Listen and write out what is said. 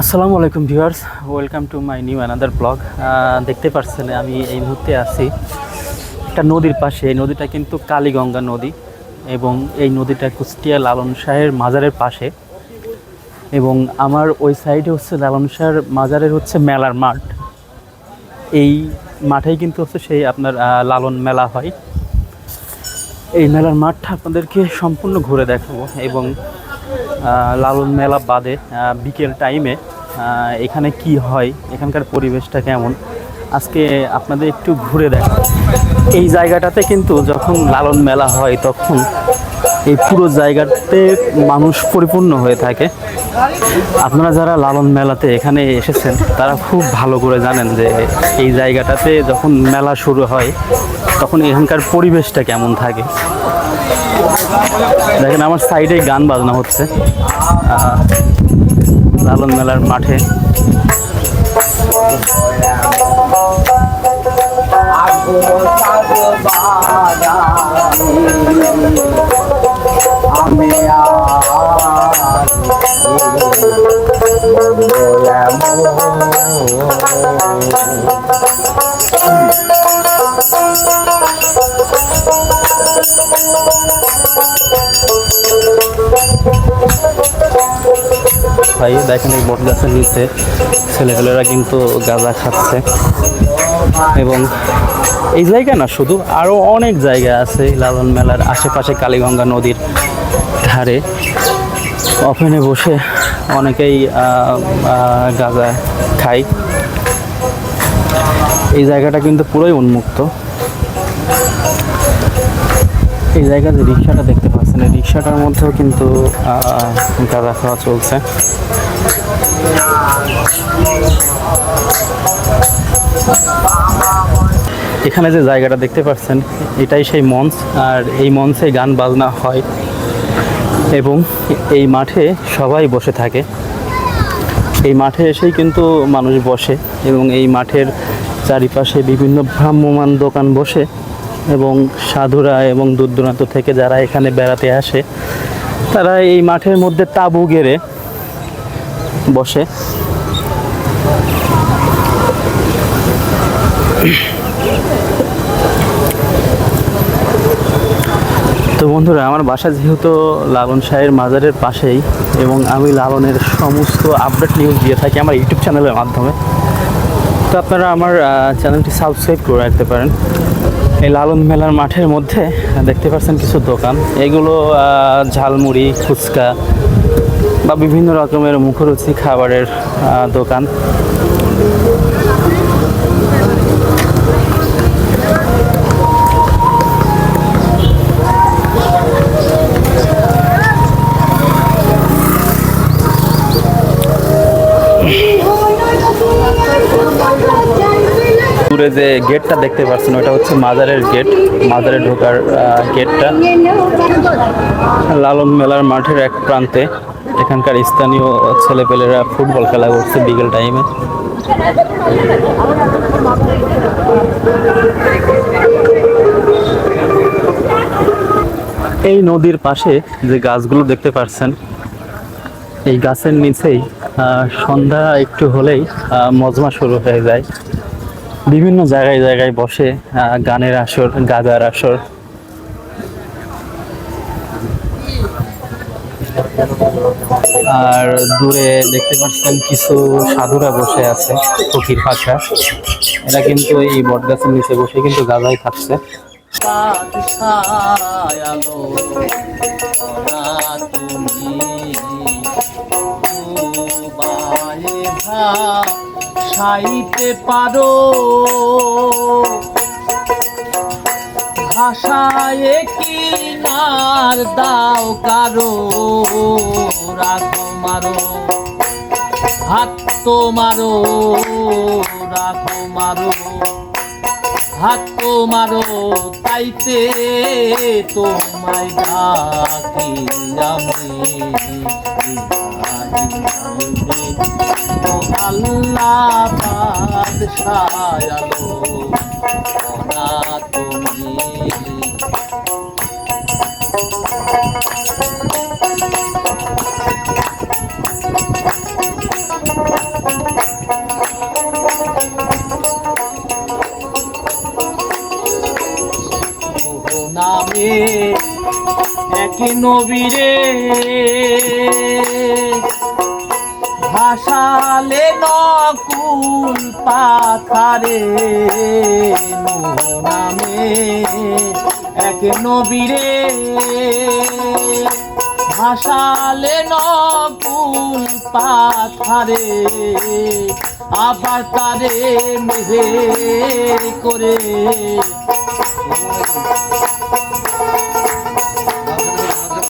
আসসালামু আলাইকুম viewers, welcome to my new another blog. দেখতে পাচ্ছেন আমি এই মুহূর্তে আছি একটা নদীর পাশে। এই নদীটা কিন্তু কালীগঙ্গা নদী এবং এই নদীটা কুষ্টিয়া লালন শাহের মাজারের পাশে। এবং আমার ওই সাইডে হচ্ছে লালন শাহের মাজারের হচ্ছে মেলার মাঠ। এই মাঠেই কিন্তু হচ্ছে সেই আপনার লালন মেলা হয়। এই মেলার মাঠটা আপনাদেরকে সম্পূর্ণ ঘুরে দেখাবো এবং লালন মেলা বাদে বিকেল টাইমে এখানে কি হয়, এখানকার পরিবেশটা কেমন? আজকে আপনাদের একটু ঘুরে দেখ। এই জায়গাটাতে কিন্তু যখন লালন মেলা হয়, তখন এই পুরো জায়গাতে মানুষ পরিপূর্ণ হয়ে থাকে। আপনারা যারা লালন মেলাতে এখানে এসেছেন, তারা খুব ভালো করে জানেন যে এই জায়গাটাতে যখন মেলা শুরু হয়, তখন এখানকার পরিবেশটা কেমন থাকে। দেখেন আমার সাইডে গান বাজনা হচ্ছে। লালন মেলার মাঠে। আমি ভাই, দেখেন এই বট গাছের নিচে ছেলেপেলেরা কিন্তু গাঁজা খাচ্ছে। এবং এই জায়গা না, শুধু আরও অনেক জায়গা আছে লালন মেলার আশেপাশে কালীগঙ্গা নদীর ধারে। ওখানে বসে অনেকেই গাঁজা খায়। এই জায়গাটা কিন্তু পুরোই উন্মুক্ত। এই জায়গাতে রিক্সাটা দেখতে পাচ্ছেন, এই রিক্সাটার মধ্যেও কিন্তু গাঁজা খাওয়া চলছে। এখানে যে জায়গাটা দেখতে পাচ্ছেন, এটাই সেই মঞ্চ, আর এই মঞ্চে গান বাজনা হয়। এবং এই মাঠে সবাই বসে থাকে। এই মাঠে এসেই কিন্তু মানুষ বসে এবং এই মাঠের চারিপাশে বিভিন্ন ভ্রাম্যমান দোকান বসে এবং সাধুরা এবং দূর দূরান্ত থেকে যারা এখানে বেড়াতে আসে, তারা এই মাঠের মধ্যে তাঁবু গেড়ে বসে। তো বন্ধুরা, আমার বাসা যেহেতু লালন শাহের মাজারের পাশেই এবং আমি লালনের সমস্ত আপডেট নিউজ দিয়ে থাকি আমার ইউটিউব চ্যানেলের মাধ্যমে, তো আপনারা আমার চ্যানেলটি সাবস্ক্রাইব করে রাখতে পারেন। এই লালন মেলার মাঠের মধ্যে দেখতে পাচ্ছেন কিছু দোকান। এগুলো ঝালমুড়ি, ফুচকা বা বিভিন্ন রকমের মুখরুচি খাবারের দোকান। দূরে যে গেটটা দেখতে পাচ্ছেন, ওটা হচ্ছে মাজারের গেট। মাজারে ঢোকার গেটটা। লালন মেলার মাঠের এক প্রান্তে এখানকার স্থানীয় ছেলেপেলেরা ফুটবল খেলা করছে বিকেল টাইমে। এই নদীর পাশে যে গাছগুলো দেখতে পাচ্ছেন, এই গাছের নিচেই সন্ধ্যা একটু হলেই মজমা শুরু হয়ে যায়। বিভিন্ন জায়গায় জায়গায় বসে গানের আসর গাজার আসর। আর দূরে দেখতে পাচ্ছেন কিছু সাধুরা বসে আছে, ফকির পাশা। এরা কিন্তু এই বটগাছের নিচে বসে কিন্তু গাজাই খাচ্ছে। তুমি ভাসাইতে পারো। ভাষায় কি নার দাও কারও রাখো মারো হাত তো মারো রাখো মারো। হাত মারো তাইতে তোমায় ডাকি আমি ও আল্লাহ বাদশায়ালো না তুমি এক নবীরে ভাসালে নকুল পাথারে নামে এক নবীরে ভাসালে নকুল পাথারে আবার তারে মেহে করে।